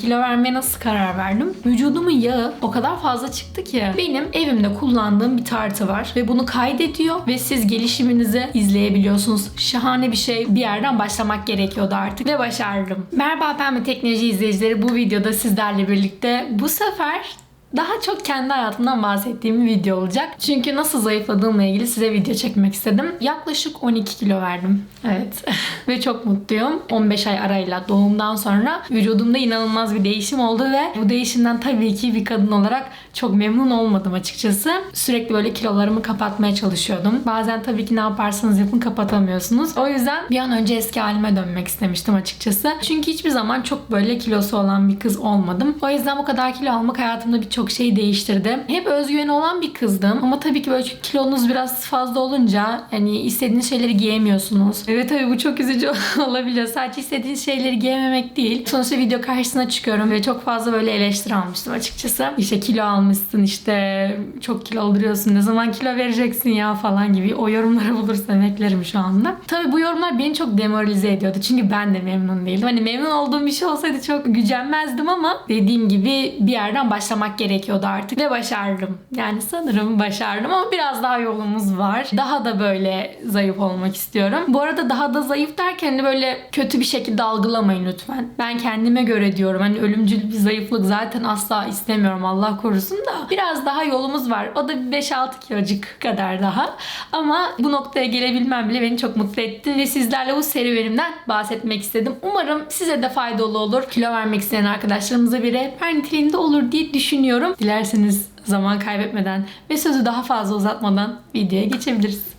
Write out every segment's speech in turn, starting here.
Kilo vermeye nasıl karar verdim? Vücudumun yağı o kadar fazla çıktı ki. Benim evimde kullandığım bir tartı var ve bunu kaydediyor ve siz gelişiminizi izleyebiliyorsunuz. Şahane bir şey. Bir yerden başlamak gerekiyordu artık ve başardım. Merhaba Pembe Teknoloji izleyicileri. Bu videoda sizlerle birlikte bu sefer daha çok kendi hayatımdan bahsettiğim bir video olacak. Çünkü nasıl zayıfladığımla ilgili size video çekmek istedim. Yaklaşık 12 kilo verdim. Evet. Ve çok mutluyum. 15 ay arayla doğumdan sonra vücudumda inanılmaz bir değişim oldu ve bu değişimden tabii ki bir kadın olarak çok memnun olmadım açıkçası. Sürekli böyle kilolarımı kapatmaya çalışıyordum. Bazen tabii ki ne yaparsanız yapın kapatamıyorsunuz. O yüzden bir an önce eski halime dönmek istemiştim açıkçası. Çünkü hiçbir zaman çok böyle kilosu olan bir kız olmadım. O yüzden bu kadar kilo almak hayatımda birçok şeyi değiştirdi. Hep özgüveni olan bir kızdım ama tabii ki böyle kilonuz biraz fazla olunca hani istediğiniz şeyleri giyemiyorsunuz. Evet tabii bu çok üzücü olabiliyor. Sadece istediğiniz şeyleri giyememek değil. Sonuçta video karşısına çıkıyorum ve çok fazla böyle eleştiri almıştım açıkçası. İşte kilo almışsın işte çok kilo alıyorsun ne zaman kilo vereceksin ya falan gibi o yorumları bulursam eklerim şu anda. Tabii bu yorumlar beni çok demoralize ediyordu. Çünkü ben de memnun değildim. Hani memnun olduğum bir şey olsaydı çok gücenmezdim ama dediğim gibi bir yerden başlamak gerekiyordu artık ve başardım. Yani sanırım başardım ama biraz daha yolumuz var. Daha da böyle zayıf olmak istiyorum. Bu arada daha da zayıf derken hani böyle kötü bir şekilde algılamayın lütfen. Ben kendime göre diyorum. Hani ölümcül bir zayıflık zaten asla istemiyorum Allah korusun da. Biraz daha yolumuz var. O da bir 5-6 kilocuk kadar daha. Ama bu noktaya gelebilmem bile beni çok mutlu etti ve sizlerle bu serüvenimden bahsetmek istedim. Umarım size de faydalı olur. Kilo vermek isteyen arkadaşlarımıza bir rehber niteliğinde olur diye düşünüyorum. Dilerseniz zaman kaybetmeden ve sözü daha fazla uzatmadan videoya geçebiliriz.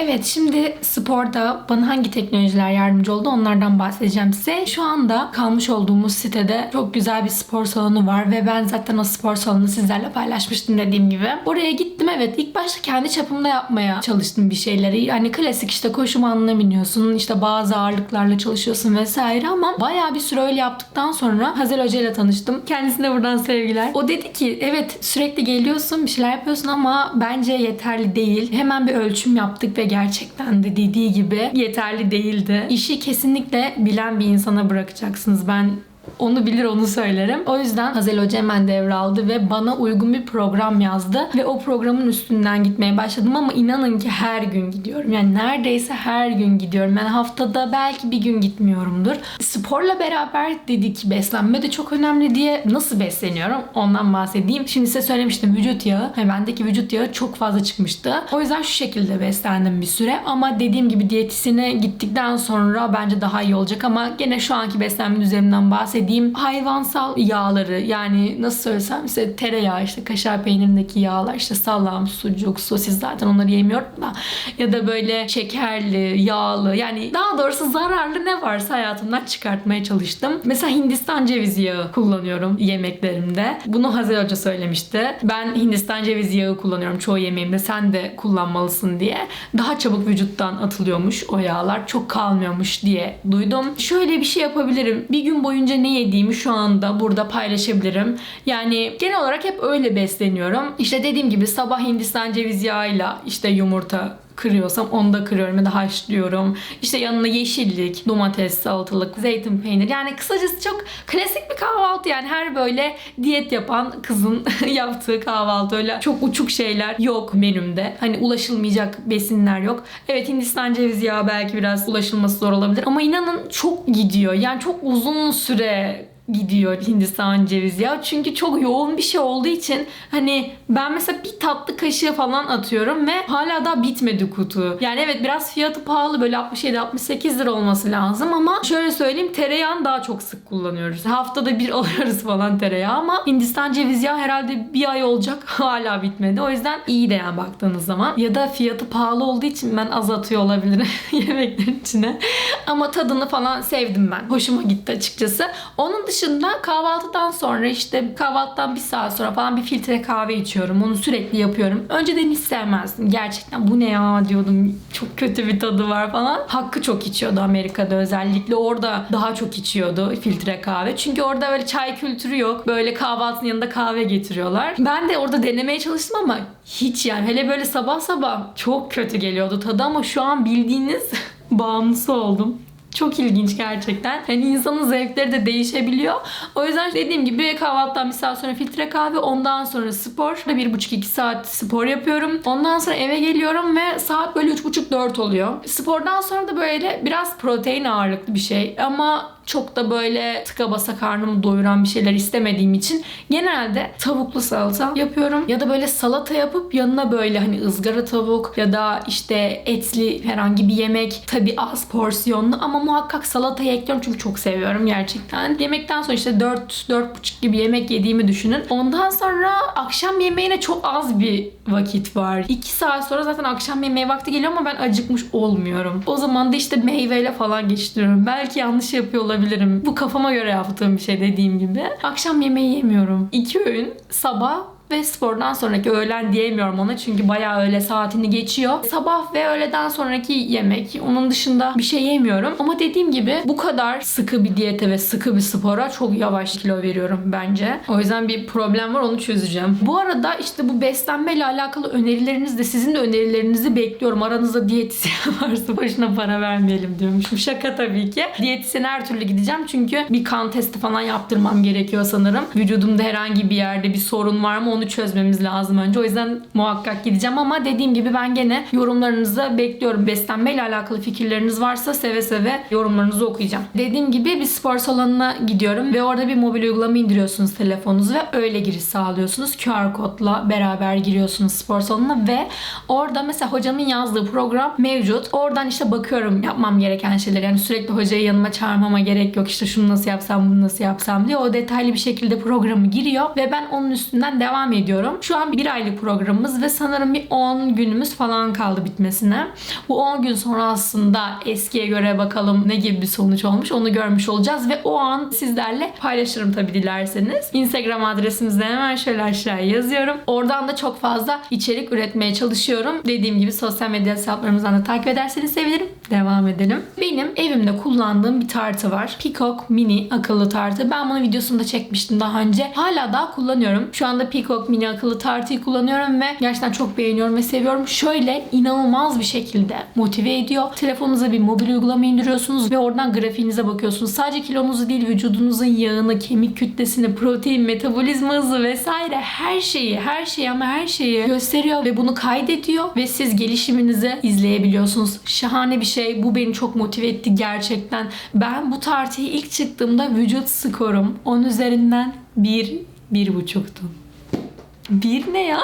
Evet şimdi sporda bana hangi teknolojiler yardımcı oldu onlardan bahsedeceğim size. Şu anda kalmış olduğumuz sitede çok güzel bir spor salonu var ve ben zaten o spor salonunu sizlerle paylaşmıştım dediğim gibi. Oraya gittim evet ilk başta kendi çapımda yapmaya çalıştım bir şeyleri. Yani klasik işte koşu bandına biniyorsun işte bazı ağırlıklarla çalışıyorsun vesaire ama bayağı bir süre öyle yaptıktan sonra Hazel Hoca ile tanıştım. Kendisine buradan sevgiler. O dedi ki evet sürekli geliyorsun bir şeyler yapıyorsun ama bence yeterli değil. Hemen bir ölçüm yaptık ve gerçekten de dediği gibi yeterli değildi. İşi kesinlikle bilen bir insana bırakacaksınız. Ben onu bilir onu söylerim. O yüzden Hazel Hoca hemen devraldı ve bana uygun bir program yazdı. Ve o programın üstünden gitmeye başladım ama inanın ki her gün gidiyorum. Yani neredeyse her gün gidiyorum. Yani haftada belki bir gün gitmiyorumdur. Sporla beraber dedi ki beslenme de çok önemli diye nasıl besleniyorum ondan bahsedeyim. Şimdi size söylemiştim vücut yağı ve bendeki vücut yağı çok fazla çıkmıştı. O yüzden şu şekilde beslendim bir süre ama dediğim gibi diyetisyene gittikten sonra bence daha iyi olacak ama gene şu anki beslenme üzerinden bahsedeyim. Hayvansal yağları yani nasıl söylesem size tereyağı işte kaşar peynirindeki yağlar işte salam, sucuk, sosis zaten onları yemiyorum da ya da böyle şekerli, yağlı yani daha doğrusu zararlı ne varsa hayatımdan çıkartmaya çalıştım. Mesela Hindistan cevizi yağı kullanıyorum yemeklerimde. Bunu Hazel Hoca söylemişti. Ben Hindistan cevizi yağı kullanıyorum çoğu yemeğimde. Sen de kullanmalısın diye. Daha çabuk vücuttan atılıyormuş o yağlar. Çok kalmıyormuş diye duydum. Şöyle bir şey yapabilirim. Bir gün boyunca ne yediğimi şu anda burada paylaşabilirim. Yani genel olarak hep öyle besleniyorum. İşte dediğim gibi sabah Hindistan cevizi yağıyla işte yumurta kırıyorsam onu da kırıyorum ya da haşlıyorum. İşte yanına yeşillik, domates, salatalık, zeytin peynir. Yani kısacası çok klasik bir kahvaltı yani her böyle diyet yapan kızın yaptığı kahvaltı öyle çok uçuk şeyler yok menümde. Hani ulaşılmayacak besinler yok. Evet Hindistan cevizi yağı belki biraz ulaşılması zor olabilir ama inanın çok gidiyor. Yani çok uzun süre gidiyor Hindistan cevizi ya. Çünkü çok yoğun bir şey olduğu için hani ben mesela bir tatlı kaşığı falan atıyorum ve hala daha bitmedi kutu. Yani evet biraz fiyatı pahalı böyle 67-68 lira olması lazım ama şöyle söyleyeyim tereyağını daha çok sık kullanıyoruz. Haftada bir alıyoruz falan tereyağı ama Hindistan cevizi yağı herhalde bir ay olacak hala bitmedi. O yüzden iyi de yani baktığınız zaman. Ya da fiyatı pahalı olduğu için ben az atıyor olabilirim yemeklerin içine. Ama tadını falan sevdim ben. Hoşuma gitti açıkçası. Onun dışında kahvaltıdan sonra işte kahvaltıdan bir saat sonra falan bir filtre kahve içiyorum. Onu sürekli yapıyorum. Önceden hiç sevmezdim. Gerçekten bu ne ya diyordum. Çok kötü bir tadı var falan. Hakkı çok içiyordu Amerika'da özellikle. Orada daha çok içiyordu filtre kahve. Çünkü orada böyle çay kültürü yok. Böyle kahvaltının yanında kahve getiriyorlar. Ben de orada denemeye çalıştım ama hiç yani hele böyle sabah sabah çok kötü geliyordu tadı ama şu an bildiğiniz bağımlısı oldum. Çok ilginç gerçekten. Yani insanın zevkleri de değişebiliyor. O yüzden dediğim gibi kahvaltıdan bir saat sonra filtre kahve, ondan sonra spor. Bir buçuk iki saat spor yapıyorum. Ondan sonra eve geliyorum ve saat böyle üç buçuk dört oluyor. Spordan sonra da böyle biraz protein ağırlıklı bir şey. Ama çok da böyle tıka basa karnımı doyuran bir şeyler istemediğim için genelde tavuklu salata yapıyorum. Ya da böyle salata yapıp yanına böyle hani ızgara tavuk ya da işte etli herhangi bir yemek. Tabi az porsiyonlu ama muhakkak salatayı ekliyorum çünkü çok seviyorum gerçekten. Yemekten sonra işte 4-4,5 gibi yemek yediğimi düşünün. Ondan sonra akşam yemeğine çok az bir vakit var. 2 saat sonra zaten akşam yemeği vakti geliyor ama ben acıkmış olmuyorum. O zaman da işte meyveyle falan geçiştiriyorum. Belki yanlış yapıyor olabilirim. Bu kafama göre yaptığım bir şey dediğim gibi. Akşam yemeği yemiyorum. İki öğün sabah ve spordan sonraki öğlen diyemiyorum ona çünkü bayağı öğle saatini geçiyor. Sabah ve öğleden sonraki yemek. Onun dışında bir şey yemiyorum. Ama dediğim gibi bu kadar sıkı bir diyete ve sıkı bir spora çok yavaş kilo veriyorum bence. O yüzden bir problem var onu çözeceğim. Bu arada işte bu beslenmeyle alakalı önerileriniz de sizin de önerilerinizi bekliyorum. Aranızda diyetisyen varsa boşuna para vermeyelim diyormuşum. Şaka tabii ki. Diyetisyene her türlü gideceğim çünkü bir kan testi falan yaptırmam gerekiyor sanırım. Vücudumda herhangi bir yerde bir sorun var mı onu çözmemiz lazım önce. O yüzden muhakkak gideceğim ama dediğim gibi ben gene yorumlarınızı bekliyorum. Beslenmeyle alakalı fikirleriniz varsa seve seve yorumlarınızı okuyacağım. Dediğim gibi bir spor salonuna gidiyorum ve orada bir mobil uygulama indiriyorsunuz telefonunuza ve öyle giriş sağlıyorsunuz. QR kodla beraber giriyorsunuz spor salonuna ve orada mesela hocamın yazdığı program mevcut. Oradan işte bakıyorum yapmam gereken şeyler. Yani sürekli hocayı yanıma çağırmama gerek yok. İşte şunu nasıl yapsam bunu nasıl yapsam diye o detaylı bir şekilde programı giriyor ve ben onun üstünden devam ediyorum. Şu an bir aylık programımız ve sanırım bir 10 günümüz falan kaldı bitmesine. Bu 10 gün sonra aslında eskiye göre bakalım ne gibi bir sonuç olmuş onu görmüş olacağız ve o an sizlerle paylaşırım tabii dilerseniz. Instagram adresimizde hemen şöyle aşağıya yazıyorum. Oradan da çok fazla içerik üretmeye çalışıyorum. Dediğim gibi sosyal medya hesaplarımızdan da takip ederseniz sevinirim. Devam edelim. Benim evimde kullandığım bir tartı var. Peacock mini akıllı tartı. Ben bunu videosunda çekmiştim daha önce. Hala daha kullanıyorum. Şu anda Peacock mini akıllı tartıyı kullanıyorum ve gerçekten çok beğeniyorum ve seviyorum. Şöyle inanılmaz bir şekilde motive ediyor. Telefonunuza bir mobil uygulama indiriyorsunuz ve oradan grafiğinize bakıyorsunuz. Sadece kilonuzu değil vücudunuzun yağını, kemik kütlesini, protein, metabolizma hızı vesaire her şeyi, her şeyi ama her şeyi gösteriyor ve bunu kaydediyor ve siz gelişiminizi izleyebiliyorsunuz. Şahane bir şey. Bu beni çok motive etti gerçekten. Ben bu tartıyı ilk çıktığımda vücut skorum 10 üzerinden 1, 1,5'tu. Bir ne ya?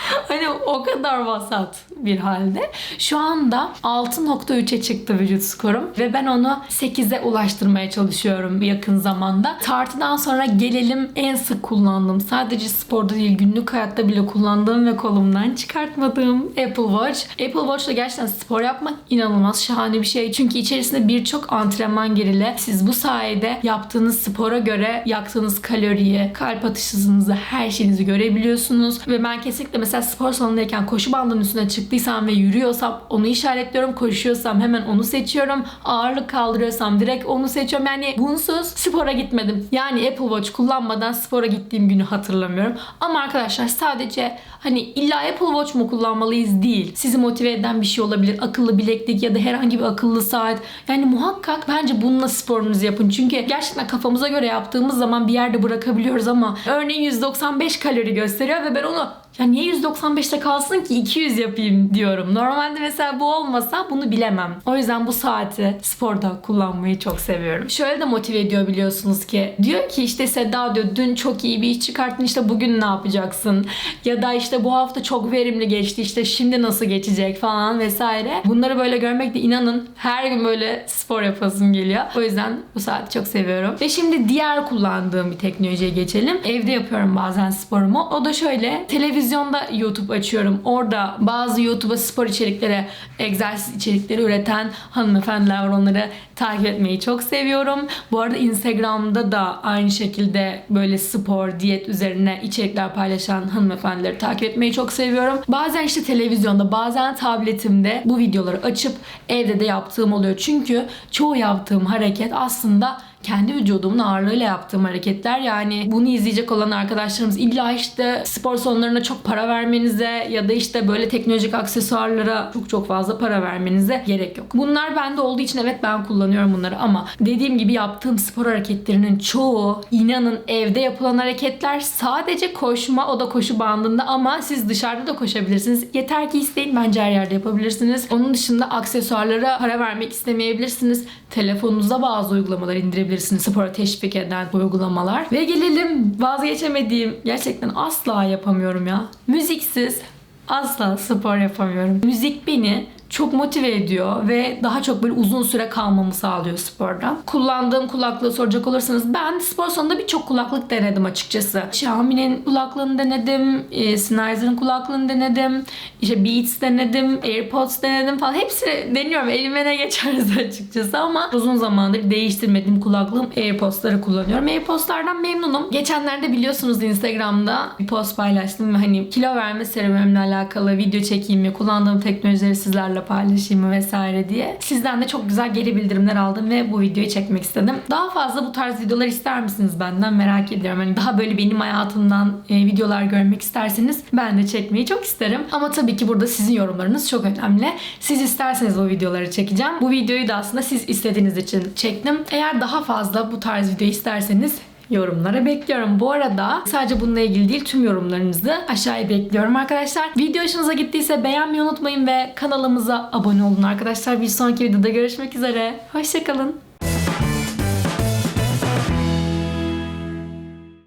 Hani o kadar vasat bir halde. Şu anda 6.3'e çıktı vücut skorum ve ben onu 8'e ulaştırmaya çalışıyorum yakın zamanda. Tartıdan sonra gelelim en sık kullandığım, sadece sporda değil günlük hayatta bile kullandığım ve kolumdan çıkartmadığım Apple Watch. Apple Watch ile gerçekten spor yapmak inanılmaz şahane bir şey. Çünkü içerisinde birçok antrenman gerili. Siz bu sayede yaptığınız spora göre yaktığınız kaloriyi, kalp atış hızınızı, her şeyinizi görebiliyorsunuz. Ve ben kesinlikle mesela spor salonundayken koşu bandının üstüne çıktıysam ve yürüyorsam onu işaretliyorum. Koşuyorsam hemen onu seçiyorum. Ağırlık kaldırıyorsam direkt onu seçiyorum. Yani bunsuz spora gitmedim. Yani Apple Watch kullanmadan spora gittiğim günü hatırlamıyorum. Ama arkadaşlar sadece hani illa Apple Watch mu kullanmalıyız değil. Sizi motive eden bir şey olabilir. Akıllı bileklik ya da herhangi bir akıllı saat. Yani muhakkak bence bununla sporunuzu yapın. Çünkü gerçekten kafamıza göre yaptığımız zaman bir yerde bırakabiliyoruz ama örneğin 195 kalori gösteriyor ve ben onu ya niye 195'te kalsın ki 200 yapayım diyorum. Normalde mesela bu olmasa bunu bilemem. O yüzden bu saati sporda kullanmayı çok seviyorum. Şöyle de motive ediyor biliyorsunuz ki. Diyor ki işte Seda diyor dün çok iyi bir iş çıkarttın işte bugün ne yapacaksın? Ya da işte bu hafta çok verimli geçti işte şimdi nasıl geçecek falan vesaire. Bunları böyle görmek de inanın her gün böyle spor yapasım geliyor. O yüzden bu saati çok seviyorum. Ve şimdi diğer kullandığım bir teknolojiye geçelim. Evde yapıyorum bazen sporumu. O da şöyle televizyon televizyonda YouTube açıyorum. Orada bazı YouTube'a spor içerikleri, egzersiz içerikleri üreten hanımefendiler var. Onları takip etmeyi çok seviyorum. Bu arada Instagram'da da aynı şekilde böyle spor, diyet üzerine içerikler paylaşan hanımefendileri takip etmeyi çok seviyorum. Bazen işte televizyonda, bazen tabletimde bu videoları açıp evde de yaptığım oluyor. Çünkü çoğu yaptığım hareket aslında kendi vücudumun ağırlığıyla yaptığım hareketler. Yani bunu izleyecek olan arkadaşlarımız illa işte spor salonlarına çok para vermenize ya da işte böyle teknolojik aksesuarlara çok çok fazla para vermenize gerek yok. Bunlar bende olduğu için evet ben kullanıyorum bunları ama dediğim gibi yaptığım spor hareketlerinin çoğu inanın evde yapılan hareketler sadece koşma o da koşu bandında ama siz dışarıda da koşabilirsiniz. Yeter ki isteyin bence her yerde yapabilirsiniz. Onun dışında aksesuarlara para vermek istemeyebilirsiniz. Telefonunuza bazı uygulamalar indirebilirsiniz. Spora teşvik eden uygulamalar. Ve gelelim vazgeçemediğim gerçekten asla yapamıyorum ya. Müziksiz asla spor yapamıyorum. Müzik beni çok motive ediyor ve daha çok böyle uzun süre kalmamı sağlıyor sporda. Kullandığım kulaklığı soracak olursanız ben spor salonunda birçok kulaklık denedim açıkçası. Xiaomi'nin kulaklığını denedim, e, Sennheiser'ın kulaklığını denedim, işte Beats denedim, AirPods denedim falan. Hepsi deniyorum. Elime ne geçerse açıkçası ama uzun zamandır değiştirmediğim kulaklığım AirPods'ları kullanıyorum. AirPods'lardan memnunum. Geçenlerde biliyorsunuz Instagram'da bir post paylaştım ve hani kilo verme serüvenimle alakalı video çekeyim mi, kullandığım teknolojileri sizlerle paylaşayım mı vesaire diye. Sizden de çok güzel geri bildirimler aldım ve bu videoyu çekmek istedim. Daha fazla bu tarz videolar ister misiniz benden merak ediyorum. Hani daha böyle benim hayatımdan e, videolar görmek isterseniz ben de çekmeyi çok isterim. Ama tabii ki burada sizin yorumlarınız çok önemli. Siz isterseniz o videoları çekeceğim. Bu videoyu da aslında siz istediğiniz için çektim. Eğer daha fazla bu tarz video isterseniz yorumlara bekliyorum. Bu arada sadece bununla ilgili değil tüm yorumlarınızı aşağıya bekliyorum arkadaşlar. Video hoşunuza gittiyse beğenmeyi unutmayın ve kanalımıza abone olun arkadaşlar. Bir sonraki videoda görüşmek üzere. Hoşçakalın.